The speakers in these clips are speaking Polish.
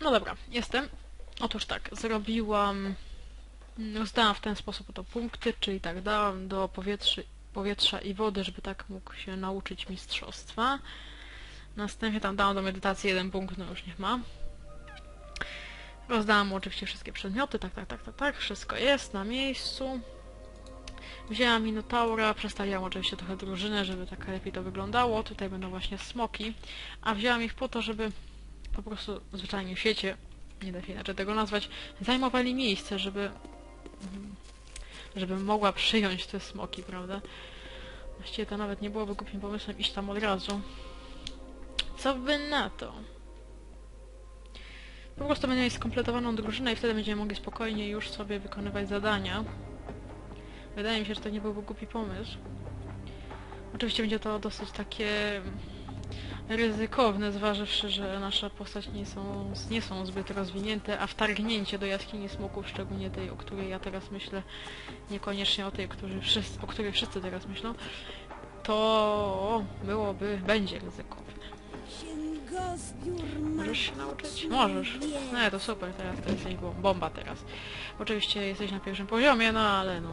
No dobra, jestem. Otóż tak, zrobiłam... Rozdałam w ten sposób oto punkty, czyli tak, dałam do powietrza, powietrza i wody, żeby tak mógł się nauczyć mistrzostwa. Następnie tam dałam do medytacji jeden punkt, no już niech ma. Rozdałam mu oczywiście wszystkie przedmioty, tak, tak, tak, tak, tak, wszystko jest na miejscu. Wzięłam Minotaura, przestawiłam oczywiście trochę drużynę, żeby tak lepiej to wyglądało. Tutaj będą właśnie smoki. A wzięłam ich po to, żeby po prostu zwyczajnie w świecie, nie da się inaczej tego nazwać, zajmowali miejsce, żeby mhm, żeby mogła przyjąć te smoki, prawda? Właściwie to nawet nie byłoby głupim pomysłem iść tam od razu. Co by na to? Po prostu będziemy mieli skompletowaną drużynę i wtedy będziemy mogli spokojnie już sobie wykonywać zadania. Wydaje mi się, że to nie byłby głupi pomysł. Oczywiście będzie to dosyć takie ryzykowne, zważywszy, że nasza postać nie są, nie są zbyt rozwinięte, a wtargnięcie do jaskini smoków, szczególnie tej, o której ja teraz myślę, niekoniecznie o tej, którzy wszyscy, o której wszyscy teraz myślą, to byłoby, będzie ryzykowne. Możesz się nauczyć? Możesz. No to super, teraz to jesteś bom- bomba teraz. Oczywiście jesteś na pierwszym poziomie, no ale no.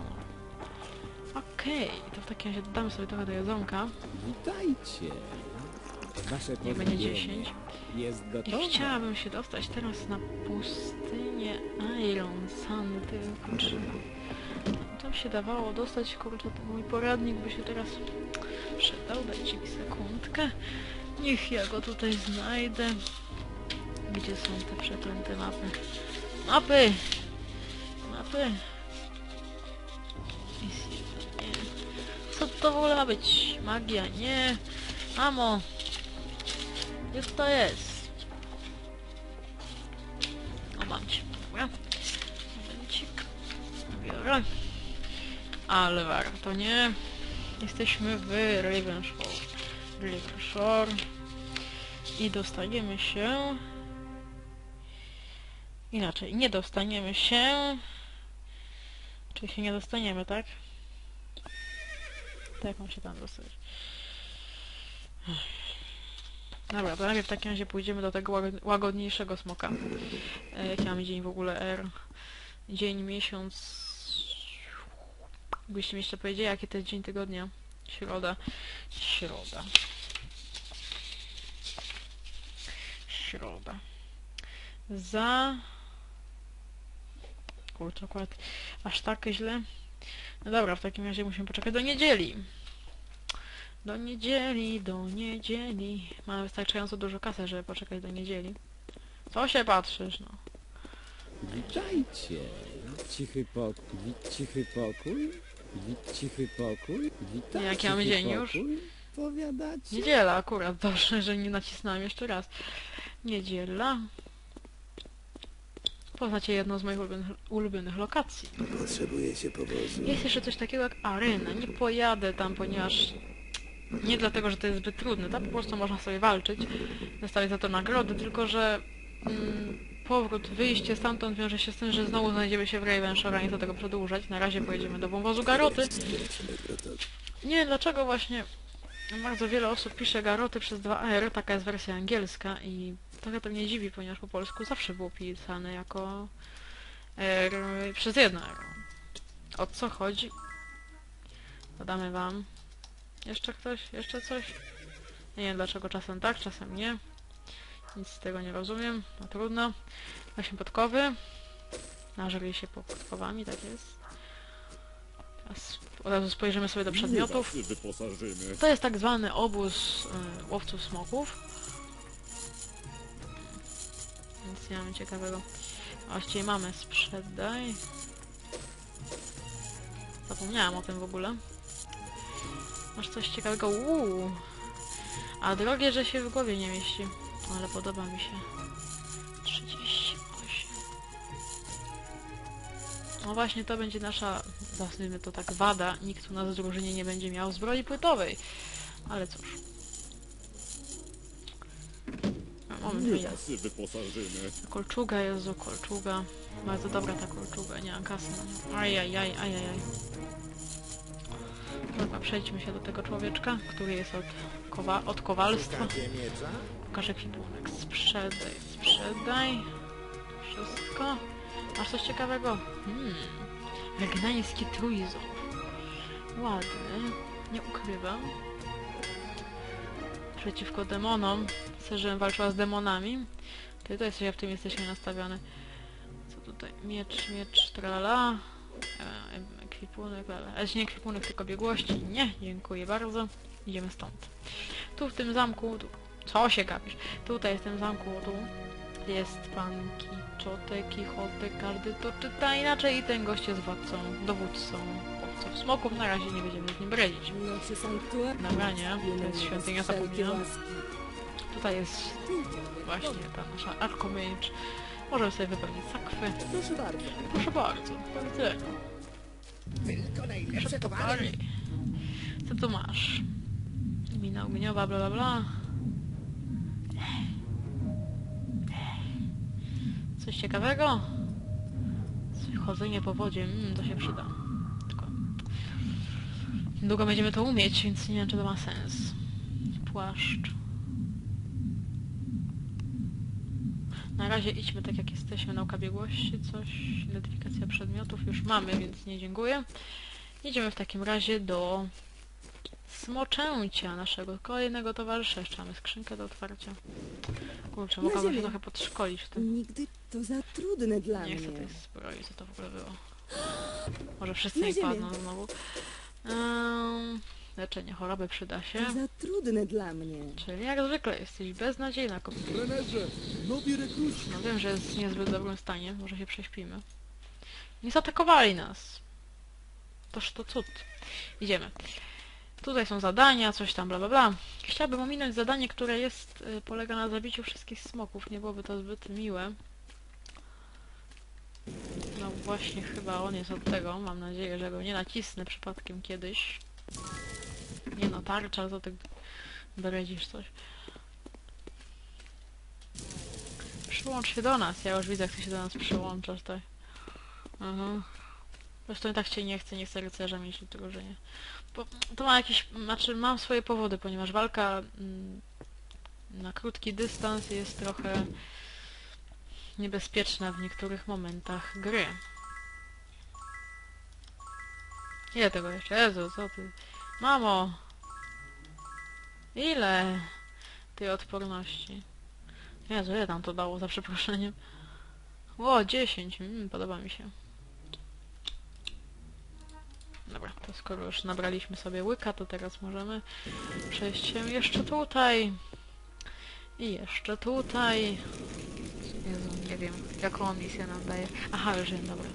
Okej, to w takim razie dodamy sobie trochę do jedzonka. Witajcie. Wasze Niech będzie pożywienie 10. Jest gotowe. chciałabym się dostać teraz na pustynię Iron Sun, tylko czy tam się dawało dostać, kurczę, ten mój poradnik by się teraz przydał, dajcie mi sekundkę. Niech ja go tutaj znajdę. Gdzie są te przeklęte mapy? Mapy! Mapy! Nie. Co to w ogóle ma być? Magia? Nie. Mamo! Gdzie to jest? O, mam cię. Dobra. Momencik. Biorę. Ale warto, nie? Jesteśmy w Ravenshore. Ravenshore. I dostaniemy się... Inaczej, nie dostaniemy się... Czyli się nie dostaniemy, tak? Tak, mam się tam dostać. Dobra, to najpierw w takim razie pójdziemy do tego łagod- łagodniejszego smoka. E, jaki mamy dzień w ogóle R? Dzień, miesiąc... Jakbyście mi jeszcze powiedzieli, jaki to jest dzień tygodnia? Środa. Środa. Środa. Za... Kurczę, akurat aż tak źle. No dobra, w takim razie musimy poczekać do niedzieli. Do niedzieli, do niedzieli. Mamy wystarczająco dużo kasy, żeby poczekać do niedzieli. Co się patrzysz, no? Witajcie. Cichy pokój. Cichy pokój. Cichy pokój. Witajcie. Jaki mamy dzień już? pokój. Powiadacie? Niedziela akurat, dobrze, że nie nacisnąłem jeszcze raz. Niedziela. Poznacie jedną z moich ulubionych, ulubionych lokacji. Potrzebuję się powozu. Jest jeszcze coś takiego jak arena. Nie pojadę tam, ponieważ... Nie dlatego, że to jest zbyt trudne, tam po prostu można sobie walczyć, dostawać za to nagrody, tylko że mm, powrót, wyjście stamtąd wiąże się z tym, że znowu znajdziemy się w Ravenshore, a nie chcę tego przedłużać. Na razie pojedziemy do wąwozu Garoty. Nie wiem dlaczego właśnie bardzo wiele osób pisze Garoty przez 2R, taka jest wersja angielska i trochę to mnie dziwi, ponieważ po polsku zawsze było pisane jako R przez jedno R. O co chodzi? Dodamy wam. Jeszcze ktoś? Jeszcze coś? Nie wiem dlaczego czasem tak, czasem nie. Nic z tego nie rozumiem. No trudno. Właśnie podkowy. Nażyli się podkowami, tak jest. Teraz od razu spojrzymy sobie do przedmiotów. To jest tak zwany obóz y, łowców smoków. Więc nie mamy ciekawego. Właściwie mamy sprzedaj. Zapomniałam o tym w ogóle. Masz coś ciekawego. Uuu. A drogie, że się w głowie nie mieści. Ale podoba mi się. 38. No właśnie, to będzie nasza, nazwijmy to tak, wada. Nikt u nas w drużynie nie będzie miał zbroi płytowej. Ale cóż. A, Moment, wyposażymy. Kolczuga, Jezu, kolczuga. Bardzo dobra ta kolczuga, nie kasy. Ajajaj, ajajaj. Dobra, przejdźmy się do tego człowieczka, który jest od, kowa od kowalstwa. Pokażę kwipunek. Sprzedaj, sprzedaj. wszystko. Masz coś ciekawego? Hmm. Regnański trójząb. Ładny. Nie ukrywam. Przeciwko demonom. Chcę, żebym walczyła z demonami. Ty to jesteś optymistycznie nastawiony. Co tutaj? Miecz, miecz, trala. E, ekwipunek, ale ale nie ekwipunek, tylko biegłości. Nie, dziękuję bardzo. Idziemy stąd. Tu w tym zamku, tu, co się gapisz? Tutaj w tym zamku, tu jest pan Kiczote, Kichote, każdy to czyta inaczej i ten gość jest władcą, dowódcą łowców smoków. Na razie nie będziemy z nim bredzić. Nocy sanktuar. Dobra, nie, to jest świątynia zapomniana. Tutaj jest właśnie ta nasza arkomage. Możemy sobie wypełnić sakwy. Proszę bardzo. Proszę bardzo, widzenia. Tylko najlepsze Co tu masz? Mina ogniowa, bla bla bla. Coś ciekawego? Chodzenie po wodzie, mm, to się przyda. Tylko... Długo będziemy to umieć, więc nie wiem, czy to ma sens. Płaszcz. Na razie idźmy tak jak jesteśmy, nauka biegłości, coś, identyfikacja przedmiotów już mamy, więc nie dziękuję. Idziemy w takim razie do smoczęcia naszego kolejnego towarzysza. Jeszcze mamy skrzynkę do otwarcia. Kurczę, Na mogłabym się ziemię. trochę podszkolić w tym. Nigdy to za trudne dla Nie chcę mnie. tej zbroi, co to w ogóle było. Może wszyscy Na ziemię. padną znowu. Leczenie choroby przyda się. To za trudne dla mnie. Czyli jak zwykle jesteś beznadziejna kobieta. Trenerze, nowi rekruci. No wiem, że jest w niezbyt dobrym stanie, może się prześpimy. Nie zaatakowali nas. Toż to cud. Idziemy. Tutaj są zadania, coś tam, bla bla bla. Chciałabym ominąć zadanie, które jest, y, polega na zabiciu wszystkich smoków. Nie byłoby to zbyt miłe. No właśnie, chyba on jest od tego. Mam nadzieję, że go nie nacisnę przypadkiem kiedyś. Nie no, tarcza, to ty bredzisz coś. Przyłącz się do nas. Ja już widzę, jak ty się do nas przyłączasz, tak. Aha. Zresztą i tak cię nie chcę, nie chcę rycerza mieć, dlatego że nie. Bo to ma jakieś, znaczy mam swoje powody, ponieważ walka mm, na krótki dystans jest trochę niebezpieczna w niektórych momentach gry. Ile tego jeszcze? Jezu, co ty? Mamo! Ile tej odporności? Jezu, ile tam to dało, za przeproszeniem? O, 10. Mm, podoba mi się. Dobra, to skoro już nabraliśmy sobie łyka, to teraz możemy przejść się jeszcze tutaj. I jeszcze tutaj. Jezu, nie wiem, jaką misję nam daje. Aha, już wiem, dobra.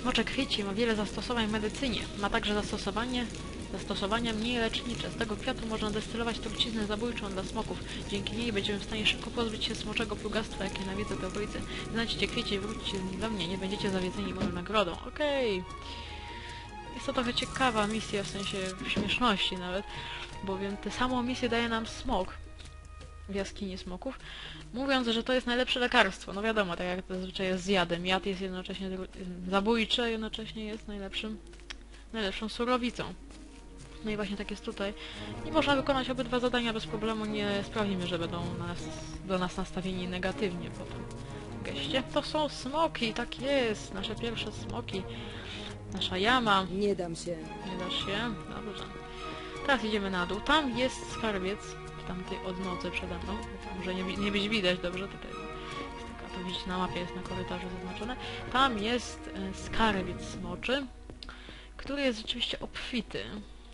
Smocze kwieci ma wiele zastosowań w medycynie. Ma także zastosowanie zastosowania mniej lecznicze. Z tego kwiatu można destylować truciznę zabójczą dla smoków. Dzięki niej będziemy w stanie szybko pozbyć się smoczego plugastwa, jakie nawiedza te okolice. Znajdźcie kwiecie i wróćcie do mnie. Nie będziecie zawiedzeni moją nagrodą. Okej. Jest to trochę ciekawa misja, w sensie śmieszności nawet, bowiem tę samą misję daje nam smok w jaskini smoków, mówiąc, że to jest najlepsze lekarstwo. No wiadomo, tak jak to zazwyczaj jest z jadem. Jad jest jednocześnie zabójczy, jednocześnie jest najlepszym, najlepszą surowicą. No i właśnie tak jest tutaj. I można wykonać obydwa zadania bez problemu, nie sprawimy, że będą nas, do nas nastawieni negatywnie po tym geście. To są smoki, tak jest, nasze pierwsze smoki. Nasza jama. Nie dam się. Nie dasz się? Dobrze. Teraz idziemy na dół. Tam jest skarbiec w tamtej odnodze przede mną. Może nie, nie być widać dobrze, tutaj jest taka, to widzicie na mapie jest na korytarzu zaznaczone. Tam jest e, skarbiec smoczy, który jest rzeczywiście obfity.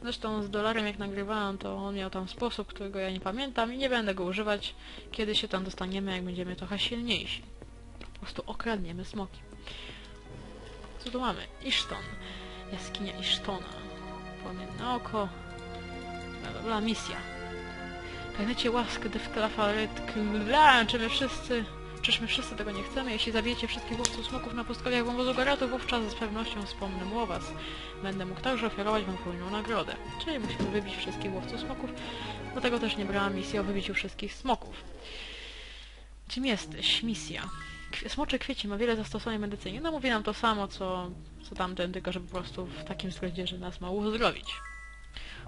Zresztą z dolarem jak nagrywałem, to on miał tam sposób, którego ja nie pamiętam i nie będę go używać, kiedy się tam dostaniemy, jak będziemy trochę silniejsi. Po prostu okradniemy smoki. Co tu mamy? Iszton. Jaskinia Isztona. Płomienne oko. Bla, bla, bla, misja. Pragnęcie łaskę Defklafaret Kla, czy my wszyscy... Czyż my wszyscy tego nie chcemy? Jeśli zabijecie wszystkich łowców smoków na pustkowiach wąwozu Garatu, wówczas z pewnością wspomnę o was. Będę mógł także ofiarować wam hojną nagrodę. Czyli musimy wybić wszystkich łowców smoków. Dlatego też nie brałam misji o wybiciu wszystkich smoków. Czym jesteś? Misja. Smocze kwieci ma wiele zastosowań medycynie. No mówi nam to samo, co, co tamten, tylko że po prostu w takim względzie, że nas ma uzdrowić.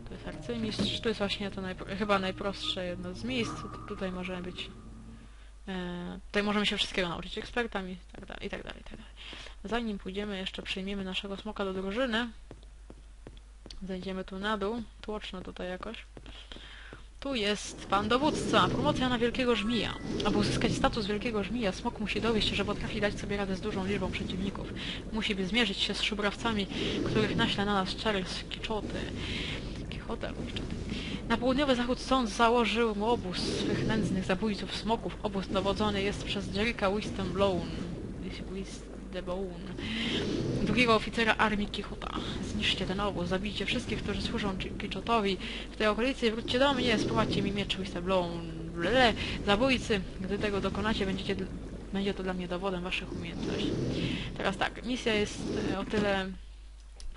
To jest arcymistrz, to jest właśnie to najpro- chyba najprostsze jedno z miejsc. Tu- Tutaj możemy być tutaj możemy się wszystkiego nauczyć ekspertami i tak dalej, i tak dalej, i tak dalej. Zanim pójdziemy, jeszcze przyjmiemy naszego smoka do drużyny. Zejdziemy tu na dół, tłoczno tutaj jakoś. Tu jest pan dowódca, promocja na wielkiego żmija. Aby uzyskać status wielkiego żmija, smok musi dowieść, że potrafi dać sobie radę z dużą liczbą przeciwników. Musi by zmierzyć się z szubrawcami, których naśle na nas Charles. Quixote albo Quixote. Na południowy zachód stąd założył mu obóz swych nędznych zabójców smoków. Obóz dowodzony jest przez Jerryka Winston drugiego oficera armii Quixota. Zniszczcie ten obóz, zabijcie wszystkich, którzy służą Quixotowi w tej okolicy wróćcie do mnie, sprowadźcie mi miecz Wistebone. Blele, zabójcy, gdy tego dokonacie, będziecie, będzie to dla mnie dowodem waszych umiejętności. Teraz tak, misja jest e, o tyle,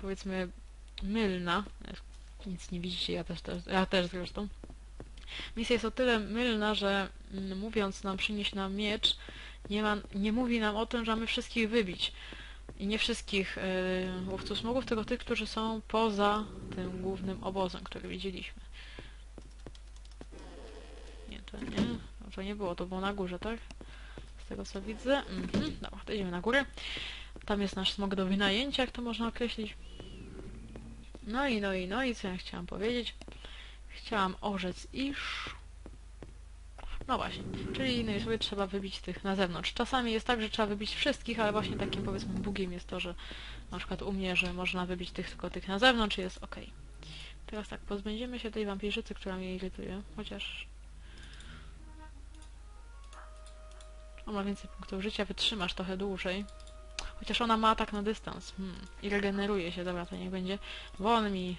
powiedzmy, mylna. Nic nie widzicie, ja też, też, ja też zresztą. Misja jest o tyle mylna, że mm, mówiąc nam przynieść nam miecz, nie, ma, nie mówi nam o tym, że mamy wszystkich wybić. I nie wszystkich yy, łowców smogów, tylko tych, którzy są poza tym głównym obozem, który widzieliśmy. Nie, to nie. To nie było, to było na górze, tak? Z tego co widzę. Mhm, dobra, to idziemy na górę. Tam jest nasz smog do wynajęcia, jak to można określić. No i, no i, no i co ja chciałam powiedzieć? Chciałam orzec, iż... No właśnie, czyli innymi słowy trzeba wybić tych na zewnątrz. Czasami jest tak, że trzeba wybić wszystkich, ale właśnie takim powiedzmy bugiem jest to, że na przykład u mnie, że można wybić tych tylko tych na zewnątrz i jest ok. Teraz tak, pozbędziemy się tej wampirzycy, która mnie irytuje, chociaż... On ma więcej punktów życia, wytrzymasz trochę dłużej. Chociaż ona ma atak na dystans. Hmm. I regeneruje się, dobra, to niech będzie. Won mi.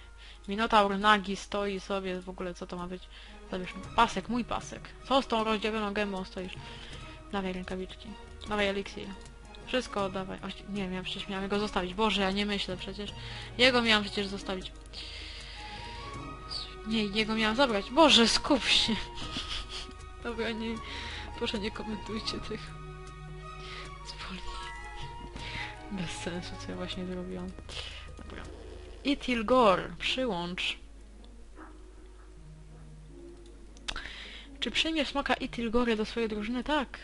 Minotaur nagi stoi sobie, w ogóle co to ma być? Zabierz mi. Pasek, mój pasek. Co z tą rozdziawioną gębą stoisz? Dawaj rękawiczki. Dawaj eliksir. Wszystko oddawaj. O, nie, miałam przecież miałam go zostawić. Boże, ja nie myślę przecież. Jego miałam przecież zostawić. Nie, jego miałam zabrać. Boże, skup się. Dobra, nie. Proszę nie komentujcie tych. Bez sensu, co ja właśnie zrobiłam. Dobra. Itilgor, przyłącz. Czy przyjmiesz smoka Itilgory do swojej drużyny? Tak.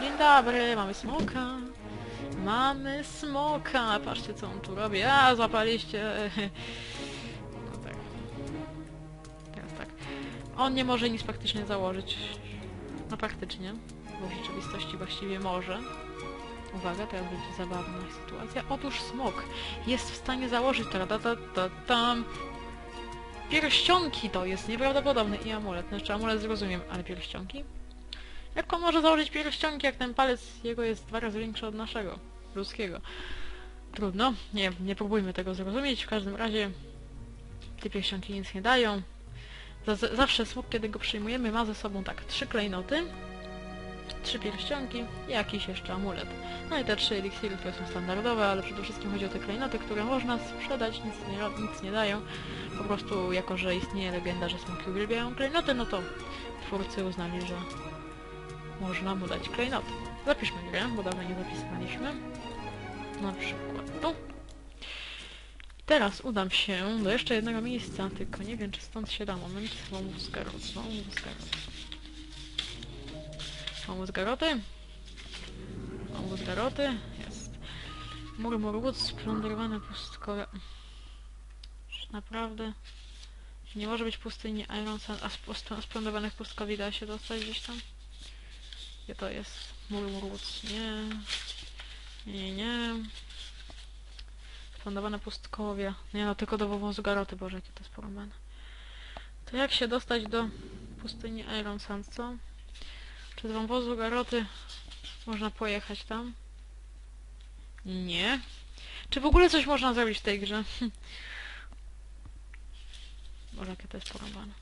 Dzień dobry, mamy smoka. Mamy smoka. Patrzcie, co on tu robi. A, złapaliście. No tak. Teraz tak. On nie może nic praktycznie założyć. No praktycznie. Bo w rzeczywistości właściwie może. Uwaga, teraz będzie zabawna sytuacja. Otóż smok jest w stanie założyć ta, ta, ta, ta, tam pierścionki to jest nieprawdopodobne i amulet. Znaczy amulet zrozumiem, ale pierścionki? Jak on może założyć pierścionki, jak ten palec jego jest dwa razy większy od naszego, ludzkiego? Trudno, nie, nie próbujmy tego zrozumieć. W każdym razie te pierścionki nic nie dają. Za- zawsze smok, kiedy go przyjmujemy, ma ze sobą tak trzy klejnoty, trzy pierścionki jakiś jeszcze amulet. No i te trzy eliksiry, które są standardowe, ale przede wszystkim chodzi o te klejnoty, które można sprzedać, nic nie, nic nie dają. Po prostu, jako że istnieje legenda, że smoki uwielbiają klejnoty, no to twórcy uznali, że można mu dać klejnoty. Zapiszmy grę, bo dawno nie zapisywaliśmy. Na przykład tu. Teraz udam się do jeszcze jednego miejsca, tylko nie wiem, czy stąd się da. Moment, wąwóz garot, wąwóz garot. Wąwóz garoty. Wąwóz garoty, jest. Murmur wód, splądrowane pustkowe. Czy Naprawdę? Nie może być pustyni Iron Sand, a splądrowanych pustkowi da się dostać gdzieś tam? Gdzie to jest? Murmur wód, nie. Nie, nie. Splądrowane pustkowia. Nie no, tylko do wąwozu garoty, Boże, jakie to jest porąbane. To jak się dostać do pustyni Iron Sand, co? Czy z wąwozu garoty można pojechać tam? Nie. Czy w ogóle coś można zrobić w tej grze? Boże, jakie to jest porąbane.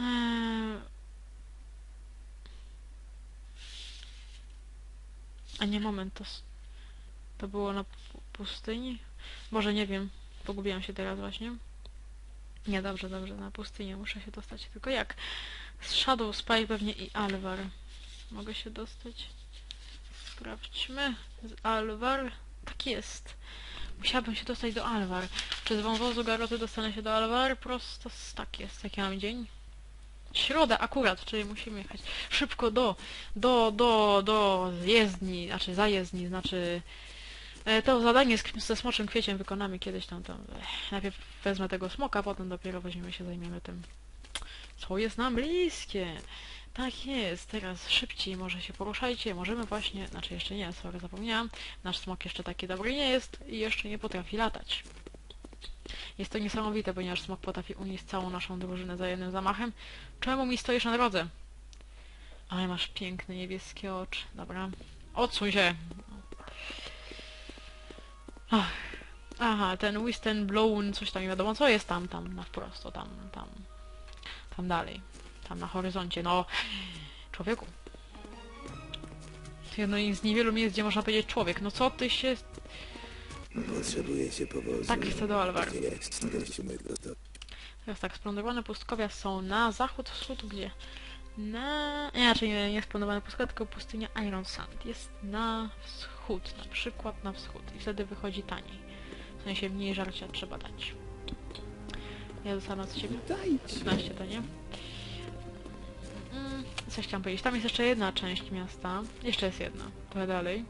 Eee... A nie, moment, to, to było na pu- pustyni? Może nie wiem, pogubiłam się teraz właśnie. Nie, dobrze, dobrze, na pustynię muszę się dostać. Tylko jak? Z Shadow Spy pewnie i Alvar. Mogę się dostać? Sprawdźmy. Z Alvar. Tak jest. Musiałabym się dostać do Alvar. Czy z wąwozu Garoty dostanę się do Alvar? Prosto z... tak jest, jaki mam dzień? Środa akurat, czyli musimy jechać szybko do, do, do, do jezdni, znaczy zajezdni, znaczy to zadanie z, ze smoczym kwieciem wykonamy kiedyś tam, tam ech, najpierw wezmę tego smoka, potem dopiero weźmiemy się, zajmiemy tym, co jest nam bliskie. Tak jest, teraz szybciej może się poruszajcie, możemy właśnie, znaczy jeszcze nie, sorry, zapomniałam, nasz smok jeszcze taki dobry nie jest i jeszcze nie potrafi latać. Jest to niesamowite, ponieważ smok potrafi unieść całą naszą drużynę za jednym zamachem. Czemu mi stoisz na drodze? Ale masz piękne niebieskie oczy. Dobra. Odsuń się! Ach. Aha, ten Wisten Blown, coś tam nie wiadomo co jest tam, tam, na wprost, tam, tam. Tam dalej. Tam na horyzoncie, no. Człowieku. Jedno z niewielu miejsc, gdzie można powiedzieć człowiek. No co ty się... Potrzebuję się powozu. Tak, chcę do gotowi. Teraz tak, splądrowane pustkowia są na zachód, wschód, gdzie? Na... Nie, raczej nie, nie splądrowane pustkowia, tylko pustynia Iron Sand. Jest na wschód, na przykład na wschód. I wtedy wychodzi taniej. W sensie mniej żarcia trzeba dać. Ja dostanę od ciebie. Witajcie. 15 to nie? Mm, coś chciałam powiedzieć. Tam jest jeszcze jedna część miasta. Jeszcze jest jedna. Trochę dalej.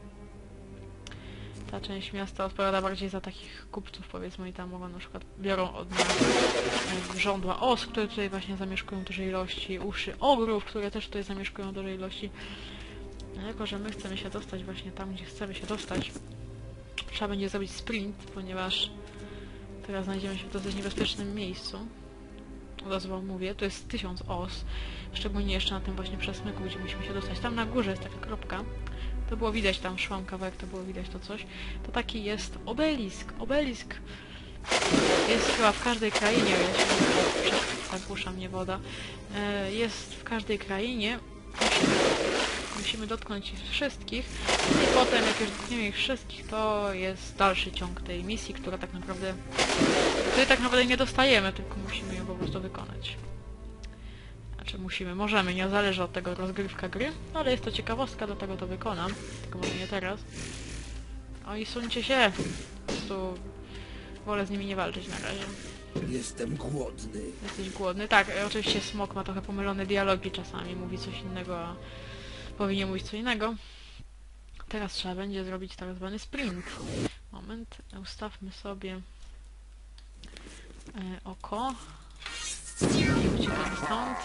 Ta część miasta odpowiada bardziej za takich kupców, powiedzmy, i tam mogą na przykład biorą od nas e, żądła os, które tutaj właśnie zamieszkują w dużej ilości, uszy ogrów, które też tutaj zamieszkują w dużej ilości. Jako, że my chcemy się dostać właśnie tam, gdzie chcemy się dostać, trzeba będzie zrobić sprint, ponieważ teraz znajdziemy się w dosyć niebezpiecznym miejscu. Od wam mówię, to jest 1000 os, szczególnie jeszcze na tym właśnie przesmyku, gdzie musimy się dostać. Tam na górze jest taka kropka, to było widać, tam szłam kawałek, to było widać to coś. To taki jest obelisk, obelisk jest chyba w każdej krainie, jeśli zagłusza mnie woda, E, jest w każdej krainie, musimy, dotknąć ich wszystkich i potem jak już dotkniemy ich wszystkich, to jest dalszy ciąg tej misji, która tak naprawdę której tak naprawdę nie dostajemy, tylko musimy ją po prostu wykonać. Znaczy musimy, możemy, nie zależy od tego rozgrywka gry, no ale jest to ciekawostka, do tego to wykonam, tylko może nie teraz. Oj, suńcie się! Po prostu wolę z nimi nie walczyć na razie. Jestem głodny. Jesteś głodny? Tak, e, oczywiście Smok ma trochę pomylone dialogi czasami, mówi coś innego, a powinien mówić co innego. Teraz trzeba będzie zrobić tak zwany sprint. Moment, ustawmy sobie e, oko. I uciekamy stąd.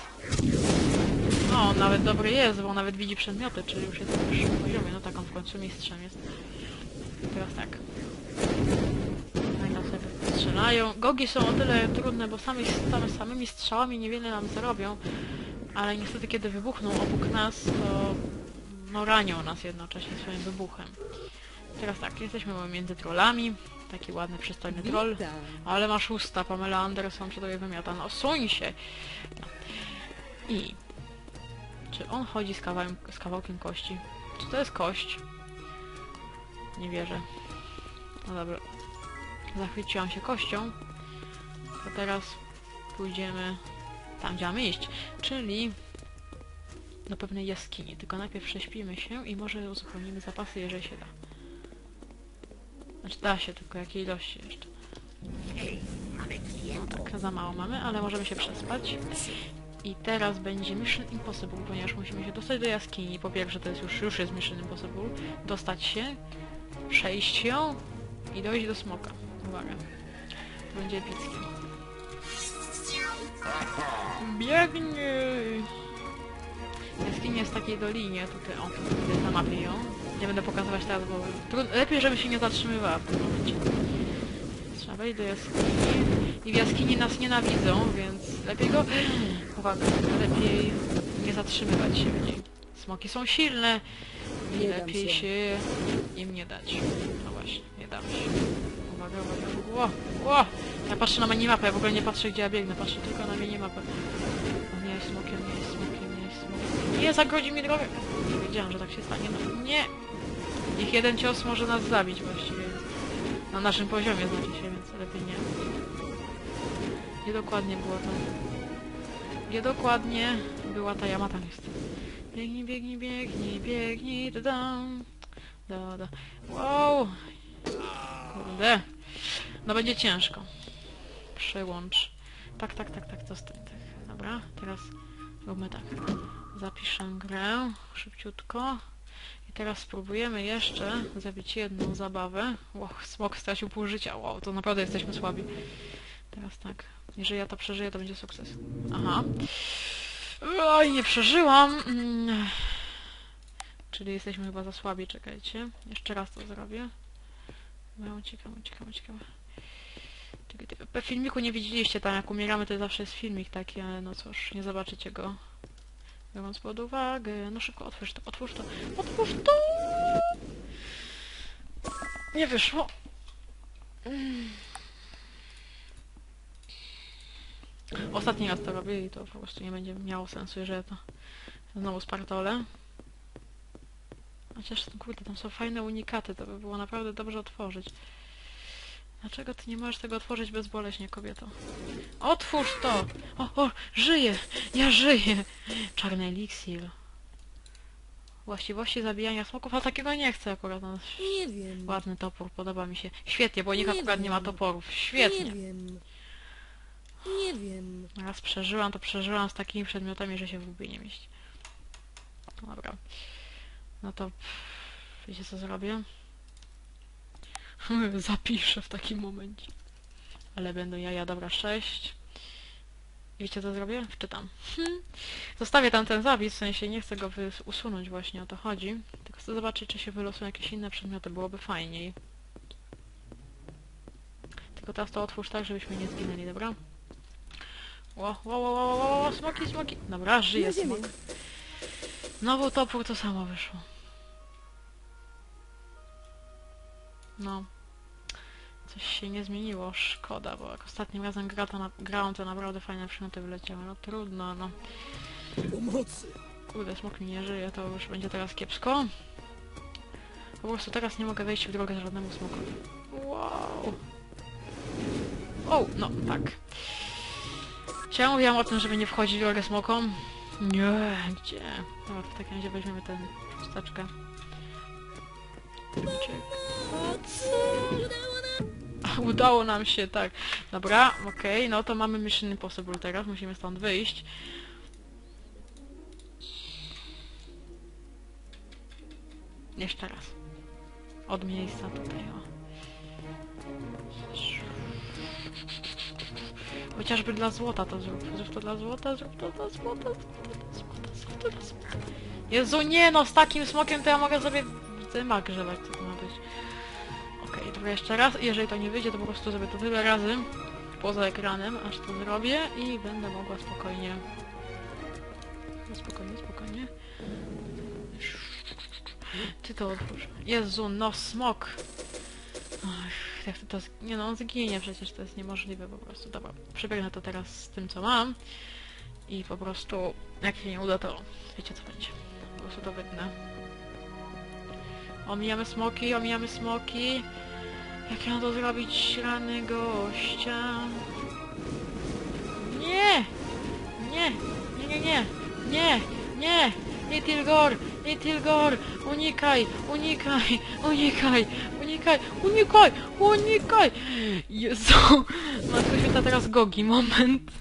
O, nawet dobry jest, bo nawet widzi przedmioty, czyli już jest na wyższym poziomie. No tak, on w końcu mistrzem jest. Teraz tak. Najpierw sobie strzelają. Gogi są o tyle trudne, bo sami, same, samymi strzałami niewiele nam zrobią, ale niestety kiedy wybuchną obok nas, to no, ranią nas jednocześnie swoim wybuchem. Teraz tak, jesteśmy między trollami. Taki ładny, przystojny troll. Ale masz usta, Pamela Anderson przy tobie wymiata. No suń się! No. I... Czy on chodzi z, kawałem, z kawałkiem kości? Czy to jest kość? Nie wierzę. No dobra. Zachwyciłam się kością. To teraz pójdziemy tam, gdzie mamy iść. Czyli do pewnej jaskini. Tylko najpierw prześpimy się i może uzupełnimy zapasy, jeżeli się da. Znaczy da się, tylko jakiej ilości jeszcze. No tak, za mało mamy, ale możemy się przespać. I teraz będzie Mission Impossible, ponieważ musimy się dostać do jaskini. Po pierwsze, to jest już, już jest Mission Impossible. Dostać się, przejść ją i dojść do smoka. Uwaga. To będzie epickie. Biegnij! Jaskinia jest w takiej dolinie, tutaj, o, tutaj na mapie ją. Nie będę pokazywać teraz, bo lepiej, żebym się nie zatrzymywała w tym momencie. Trzeba wejść do jaskini. I w jaskini nas nienawidzą, więc lepiej go... Uwaga, lepiej nie zatrzymywać się w niej. Smoki są silne i Nie lepiej się. się im nie dać. No właśnie, nie dam się. Uwaga, uwaga. Ło, ło! Ja patrzę na minimapę, ja w ogóle nie patrzę gdzie ja biegnę, patrzę tylko na minimapę. O nie, smokiem, nie, smokiem, nie, smokiem. Nie, zagrodzi mi drogę! Nie wiedziałam, że tak się stanie. No, nie! Ich jeden cios może nas zabić właściwie. Na naszym poziomie znaczy się, więc lepiej nie. Gdzie dokładnie było to? Gdzie dokładnie była ta jama? Tam jest. Biegnij, biegnij, biegnij, biegnij, da dam. Da, da. Wow! Kurde. No będzie ciężko. Przyłącz. Tak, tak, tak, tak, to z tym. Tak. Dobra, teraz róbmy tak. Zapiszę grę szybciutko. I teraz spróbujemy jeszcze zrobić jedną zabawę. Wow, smok stracił pół życia. Wow, to naprawdę jesteśmy słabi. Teraz tak. Jeżeli ja to przeżyję, to będzie sukces. Aha. Oj, nie przeżyłam. Mm. Czyli jesteśmy chyba za słabi, czekajcie. Jeszcze raz to zrobię. Uciekam, uciekam, uciekam. W filmiku nie widzieliście tam, jak umieramy, to zawsze jest filmik taki, ale no cóż, nie zobaczycie go. Biorąc pod uwagę... No szybko, otwórz to, otwórz to, otwórz to! Nie wyszło. Ostatni raz to robię i to po prostu nie będzie miało sensu, jeżeli to znowu spartole. Chociaż, no kurde, tam są fajne unikaty, to by było naprawdę dobrze otworzyć. Dlaczego ty nie możesz tego otworzyć bezboleśnie, kobieto? Otwórz to! O, o, żyję! Ja żyję! Czarny eliksir. Właściwości zabijania smoków, a takiego nie chcę akurat. No, Nie wiem. ładny topór, podoba mi się. Świetnie, bo nikt Nie akurat nie ma wiem. toporów. Nie Świetnie. wiem. Nie wiem. Raz przeżyłam, to przeżyłam z takimi przedmiotami, że się w łbie nie mieści. Dobra. No to... Wiecie co zrobię? Zapiszę w takim momencie. Ale będą jaja, dobra, 6. Wiecie co zrobię? Wczytam. Hmm. Zostawię tam ten zapis, w sensie nie chcę go usunąć właśnie, o to chodzi. Tylko chcę zobaczyć, czy się wylosują jakieś inne przedmioty, byłoby fajniej. Tylko teraz to otwórz tak, żebyśmy nie zginęli, dobra? Ło, ło, ło, ło, ło, ło, smoki, smoki. Dobra, żyje smok. Znowu topór to samo wyszło. No. Coś się nie zmieniło, szkoda, bo jak ostatnim razem gra to na, grałam, to naprawdę fajne przedmioty wyleciały. No trudno, no. Pomocy! Kurde, smok mi nie żyje, to już będzie teraz kiepsko. Po prostu teraz nie mogę wejść w drogę żadnemu smokowi. Wow. O, no, tak. Czy ja mówiłam o tym, żeby nie wchodzić w drogę smokom? Nie, gdzie? Dobra, w takim razie weźmiemy tę chusteczkę. Udało nam się, tak. Dobra, okej, no to mamy Mission Impossible teraz, musimy stąd wyjść. Jeszcze raz. Od miejsca tutaj, o. Chociażby dla złota to zrób. Zrób to dla złota, zrób to dla złota, zrób to dla złota, zrób to dla złota. Jezu, nie no, z takim smokiem to ja mogę sobie grzebać, co to ma być. Okej, dobra, jeszcze raz. Jeżeli to nie wyjdzie, to po prostu zrobię to tyle razy poza ekranem, aż to zrobię i będę mogła spokojnie... Spokojnie, spokojnie. Ty to otwórz. Jezu, no smok. Jak to, to... Nie no, on zginie przecież, to jest niemożliwe po prostu. Dobra, przebiegnę to teraz z tym, co mam. I po prostu, jak się nie uda, to wiecie, co będzie. Po prostu to. Omijamy smoki, omijamy smoki. Jak ja mam to zrobić, rany gościa? Nie! Nie! Nie, nie, nie! Nie! Nie! Nie Tilgor! Nie Tilgor! Unikaj! Unikaj! Unikaj! Unikaj! Unikaj! Unikaj! Jezu! Matko święta teraz Gogi, moment.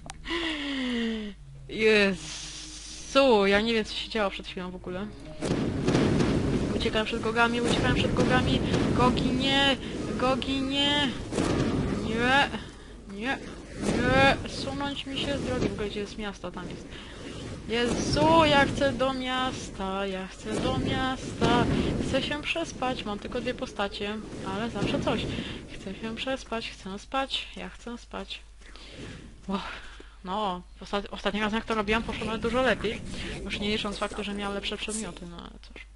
Jezu! Ja nie wiem co się działo przed chwilą w ogóle. Uciekałem przed Gogami, uciekałem przed Gogami. Gogi nie! Gogi nie! Nie! Nie! Nie! Sunąć mi się z drogi. Ogóle gdzie jest miasto? Tam jest. Jezu, ja chcę do miasta, ja chcę do miasta. Chcę się przespać, mam tylko dwie postacie, ale zawsze coś. Chcę się przespać, chcę spać, ja chcę spać. No, osta ostatni raz jak to robiłam poszło dużo lepiej. Już nie licząc faktu, że miał lepsze przedmioty, no ale cóż.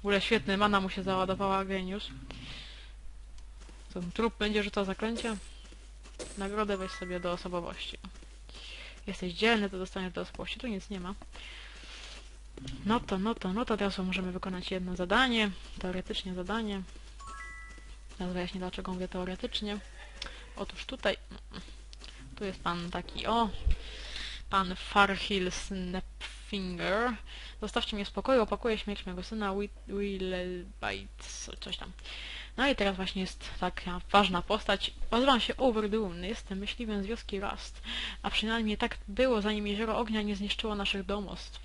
W ogóle świetny, mana mu się załadowała, geniusz. Co, trup będzie rzucał zaklęcia? Nagrodę weź sobie do osobowości. Jesteś dzielny, to dostaniesz do osobowości. Tu nic nie ma. No to, no to, no to teraz możemy wykonać jedno zadanie. Teoretycznie zadanie. Teraz wyjaśnię dlaczego mówię teoretycznie. Otóż tutaj, tu jest pan taki, o, pan Farhill Snapfinger. Zostawcie mnie w spokoju, opakuje śmierć mego syna, Wi- Willelbite, co- coś tam. No i teraz właśnie jest taka ważna postać. Nazywam się Overdune, jestem myśliwym z wioski Rust. A przynajmniej tak było, zanim jezioro ognia nie zniszczyło naszych domostw.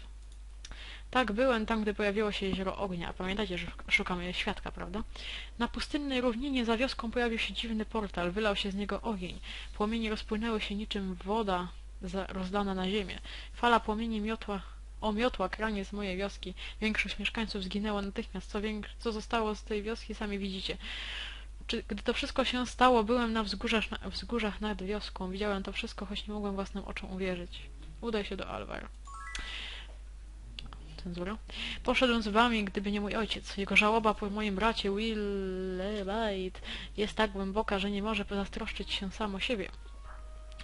Tak, byłem tam, gdy pojawiło się jezioro ognia. Pamiętacie, że szukamy świadka, prawda? Na pustynnej równinie za wioską pojawił się dziwny portal. Wylał się z niego ogień. Płomienie rozpłynęły się niczym woda rozdana na ziemię. Fala płomieni miotła, omiotła kraniec mojej wioski. Większość mieszkańców zginęło natychmiast. Co, co zostało z tej wioski, sami widzicie. Czy, gdy to wszystko się stało, byłem na wzgórzach, na wzgórzach nad wioską. Widziałem to wszystko, choć nie mogłem własnym oczom uwierzyć. Udaj się do Alvar. Cenzura. Poszedłem z wami, gdyby nie mój ojciec. Jego żałoba po moim bracie Willebite jest tak głęboka, że nie może zatroszczyć się sam o siebie.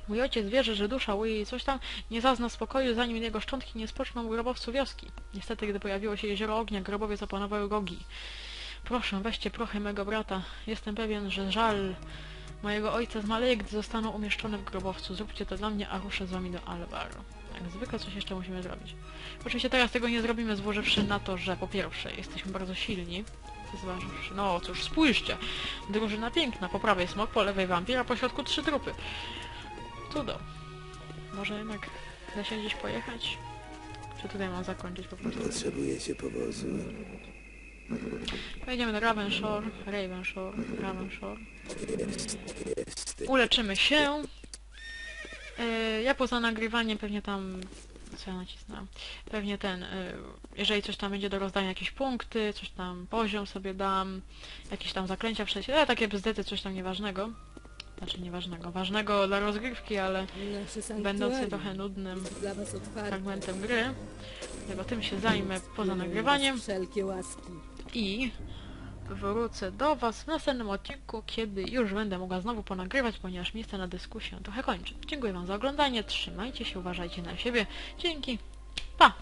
Mój ojciec wierzy, że dusza Willy coś tam nie zazna spokoju, zanim jego szczątki nie spoczną w grobowcu wioski. Niestety, gdy pojawiło się jezioro ognia, grobowiec opanowały rogi. Proszę, weźcie prochy mego brata. Jestem pewien, że żal mojego ojca zmaleje, gdy zostaną umieszczone w grobowcu. Zróbcie to dla mnie, a ruszę z wami do Alvar. Jak zwykle coś jeszcze musimy zrobić. Oczywiście teraz tego nie zrobimy, złożywszy na to, że po pierwsze jesteśmy bardzo silni. Ważniejsze. No cóż, spójrzcie. Drużyna piękna. Po prawej smok, po lewej wampir, a po środku trzy trupy. Cudo. Może jednak da się gdzieś pojechać? Czy tutaj mam zakończyć po prostu? Potrzebuje się powozu. Pojedziemy do Ravenshore, Ravenshore, Ravenshore. Uleczymy się. Yy, ja poza nagrywaniem pewnie tam... Co ja nacisnąłem? Pewnie ten... Yy, jeżeli coś tam będzie do rozdania, jakieś punkty, coś tam poziom sobie dam, jakieś tam zaklęcia przejście, ale takie bzdety, coś tam nieważnego. Znaczy nieważnego, ważnego dla rozgrywki, ale będący trochę nudnym fragmentem gry. Dlatego tym się zajmę poza nagrywaniem. Wszelkie łaski. i wrócę do Was w następnym odcinku, kiedy już będę mogła znowu ponagrywać, ponieważ miejsce na dyskusję trochę kończy. Dziękuję Wam za oglądanie, trzymajcie się, uważajcie na siebie. Dzięki, pa!